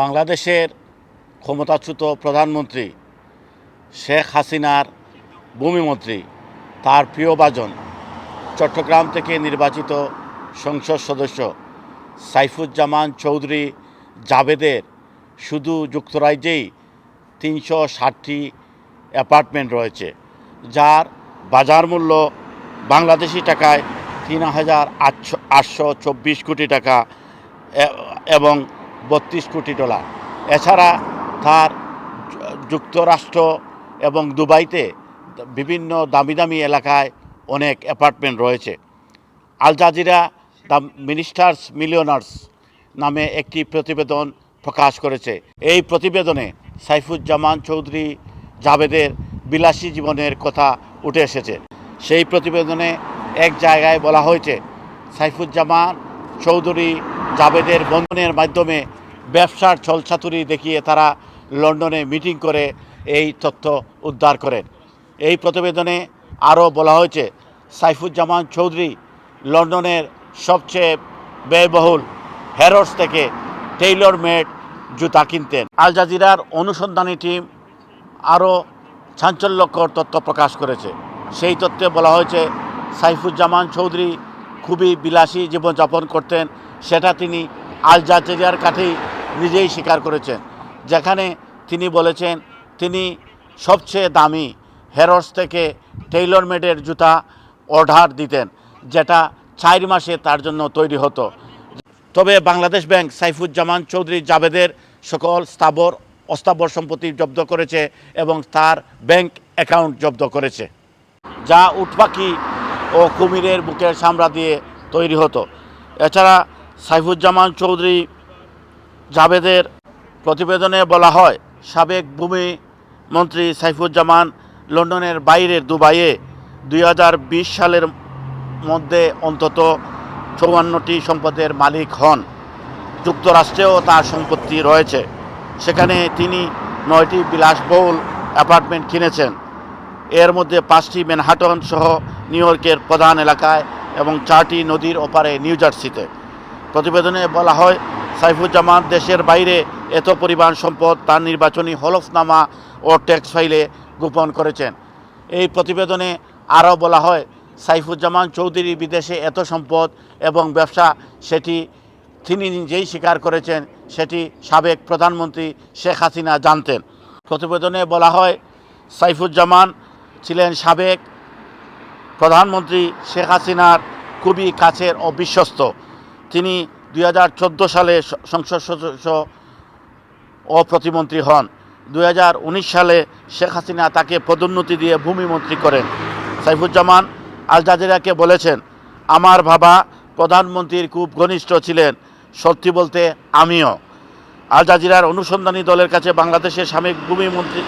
বাংলাদেশের ক্ষমতাচ্যুত প্রধানমন্ত্রী শেখ হাসিনার ভূমিমন্ত্রী, তার প্রিয়ভাজন চট্টগ্রাম থেকে নির্বাচিত সংসদ সদস্য সাইফুজ্জামান চৌধুরী জাবেদের শুধু যুক্তরাজ্যেই তিনশো ষাটটি অ্যাপার্টমেন্ট রয়েছে, যার বাজার মূল্য বাংলাদেশি টাকায় তিন হাজার আটশো আটশো চব্বিশ কোটি টাকা এবং বত্রিশ কোটি ডলার। এছাড়া তার যুক্তরাষ্ট্র এবং দুবাইতে বিভিন্ন দামি দামি এলাকায় অনেক অ্যাপার্টমেন্ট রয়েছে। Al Jazeera the ministers millionaires নামে একটি প্রতিবেদন প্রকাশ করেছে। এই প্রতিবেদনে সাইফুজ্জামান চৌধুরী জাভেদের বিলাসী জীবনের কথা উঠে এসেছে। সেই প্রতিবেদনে এক জায়গায় বলা হয়েছে, সাইফুজ্জামান চৌধুরী জাবেদের বন্ধনের মাধ্যমে ব্যবসার ছলছাতুরি দেখিয়ে তারা লন্ডনে মিটিং করে এই তথ্য উদ্ধার করেন। এই প্রতিবেদনে আরও বলা হয়েছে, সাইফুজ্জামান চৌধুরী লন্ডনের সবচেয়ে ব্যয়বহুল হ্যারোস থেকে টেইলর মেড জুতা কিনতেন। আল জাজিরার অনুসন্ধানী টিম আরও চাঞ্চল্যকর তথ্য প্রকাশ করেছে। সেই তথ্যে বলা হয়েছে, সাইফুজ্জামান চৌধুরী খুবই বিলাসী জীবনযাপন করতেন, সেটা তিনি আল জাজেরিয়ার কাঠেই নিজেই স্বীকার করেছেন। যেখানে তিনি বলেছেন, তিনি সবচেয়ে দামি হেরস থেকে টেইলর মেডের জুতা অর্ডার দিতেন, যেটা চার মাসে তার জন্য তৈরি হতো। তবে বাংলাদেশ ব্যাংক সাইফুজ্জামান চৌধুরী জাবেদের সকল স্থাবর, অস্থাবর সম্পত্তি জব্দ করেছে এবং তার ব্যাংক অ্যাকাউন্ট জব্দ করেছে। যা উটপাখি ও কুমিরের বুকের চামড়া দিয়ে তৈরি হতো। এছাড়া সাইফুজ্জামান চৌধুরী জাভেদের প্রতিবেদনে বলা হয়, সাবেক ভূমি মন্ত্রী সাইফুজ্জামান লন্ডনের বাইরের দুবাইয়ে দুই হাজার বিশ সালের মধ্যে অন্তত চৌয়ান্নটি সম্পদের মালিক হন। যুক্তরাষ্ট্রেও তার সম্পত্তি রয়েছে। সেখানে তিনি নয়টি বিলাসবহুল অ্যাপার্টমেন্ট কিনেছেন। এর মধ্যে পাঁচটি ম্যানহাটন সহ নিউ ইয়র্কের প্রধান এলাকায় এবং চারটি নদীর ওপারে নিউ জার্সিতে। প্রতিবেদনে বলা হয়, সাইফুজ্জামান দেশের বাইরে এত পরিমাণ সম্পদ তার নির্বাচনী হলফনামা ও ট্যাক্স ফাইলে গোপন করেছেন। এই প্রতিবেদনে আরও বলা হয়, সাইফুজ্জামান চৌধুরী বিদেশে এত সম্পদ এবং ব্যবসা সেটি তিনি নিজেই স্বীকার করেছেন, সেটি সাবেক প্রধানমন্ত্রী শেখ হাসিনা জানতেন। প্রতিবেদনে বলা হয়, সাইফুজ্জামান ছিলেন সাবেক প্রধানমন্ত্রী শেখ হাসিনার খুবই কাছের ও বিশ্বস্ত তিনি দুই হাজার চোদ্দ সালে সংসদ সদস্য ও প্রতিমন্ত্রী হন। দু হাজার উনিশ সালে শেখ হাসিনা তাকে পদোন্নতি দিয়ে ভূমিমন্ত্রী করেন। সাইফুজ্জামান আল জাজিরাকে বলেছেন, আমার বাবা প্রধানমন্ত্রীর খুব ঘনিষ্ঠ ছিলেন, সত্যি বলতে আমিও। আল জাজিরার অনুসন্ধানী দলের কাছে বাংলাদেশের সাবেক ভূমিমন্ত্রী,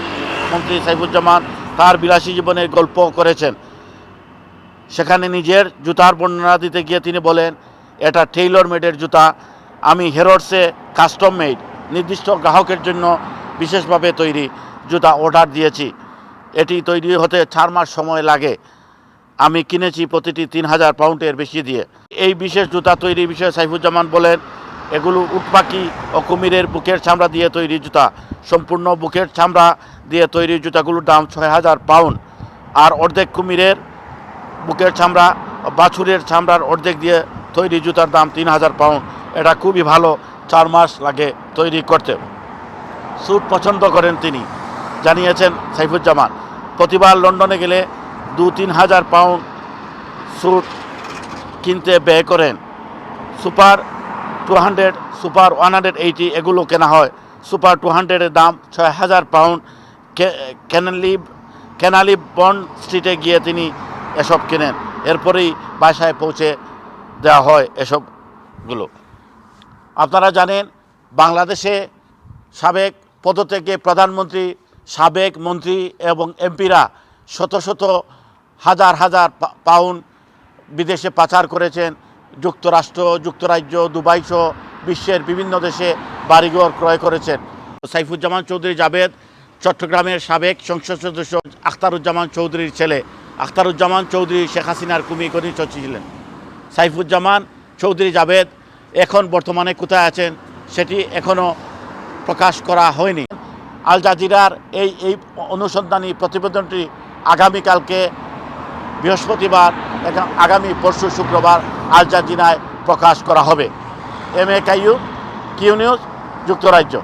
মন্ত্রী সাইফুজ্জামান তার বিলাসী জীবনের গল্প করেছেন। সেখানে নিজের জুতার বর্ণনা দিতে গিয়ে তিনি বলেন, এটা টেইলর মেডের জুতা। আমি হেরোডসে কাস্টম মেড নির্দিষ্ট গ্রাহকের জন্য বিশেষভাবে তৈরি জুতা অর্ডার দিয়েছি। এটি তৈরি হতে চার মাস সময় লাগে। আমি কিনেছি প্রতিটি তিন হাজার পাউন্ডের বেশি দিয়ে। এই বিশেষ জুতা তৈরি বিষয়ে সাইফুজ্জামান বলেন এগুলো উটপাখি ও কুমিরের বুকের চামড়া দিয়ে তৈরি জুতা। সম্পূর্ণ বুকের চামড়া দিয়ে তৈরি জুতাগুলোর দাম ছয় হাজার পাউন্ড। আর অর্ধেক কুমিরের বুকের চামড়া বাছুরের চামড়ার অর্ধেক দিয়ে তৈরি জুতার দাম তিন হাজার পাউন্ড। এটা খুবই ভালো, চার মাস লাগে তৈরি করতে। স্যুট পছন্দ করেন তিনি, জানিয়েছেন সাইফুজ্জামান। প্রতিবার লন্ডনে গেলে দু তিন হাজার পাউন্ড স্যুট কিনতে ব্যয় করেন। Super two hundred super one hundred eighty এগুলো কেনা হয়। সুপার টু হান্ড্রেডের দাম ছয় হাজার পাউন্ড ক্যানালি ক্যানালি বন্ড স্ট্রিটে গিয়ে তিনি এসব কেনেন। এরপরেই বাসায় পৌঁছে দেওয়া হয় এসবগুলো। আপনারা জানেন, বাংলাদেশে সাবেক পদত্যাগে প্রধানমন্ত্রী, সাবেক মন্ত্রী এবং এমপিরা শত শত হাজার হাজার পাউন্ড বিদেশে পাচার করেছেন। যুক্তরাষ্ট্র, যুক্তরাজ্য, দুবাই সহ বিশ্বের বিভিন্ন দেশে বাড়িঘর ক্রয় করেছেন। সাইফুজ্জামান চৌধুরী জাবেদ চট্টগ্রামের সাবেক সংসদ সদস্য আখতারুজ্জামান চৌধুরীর ছেলে। আখতারুজ্জামান চৌধুরী শেখ হাসিনার কুমি ঘনিষ্ঠ ছিলেন। সাইফুজ্জামান চৌধুরী জাবেদ এখন বর্তমানে কোথায় আছেন সেটি এখনও প্রকাশ করা হয়নি। আল জাজিরার এই এই অনুসন্ধানী প্রতিবেদনটি আগামীকালকে বৃহস্পতিবার, এখন আগামী পরশু শুক্রবার জাজিরায় প্রকাশ করা হবে। এম এ কাইউ কিউ নিউজ, যুক্তরাজ্য।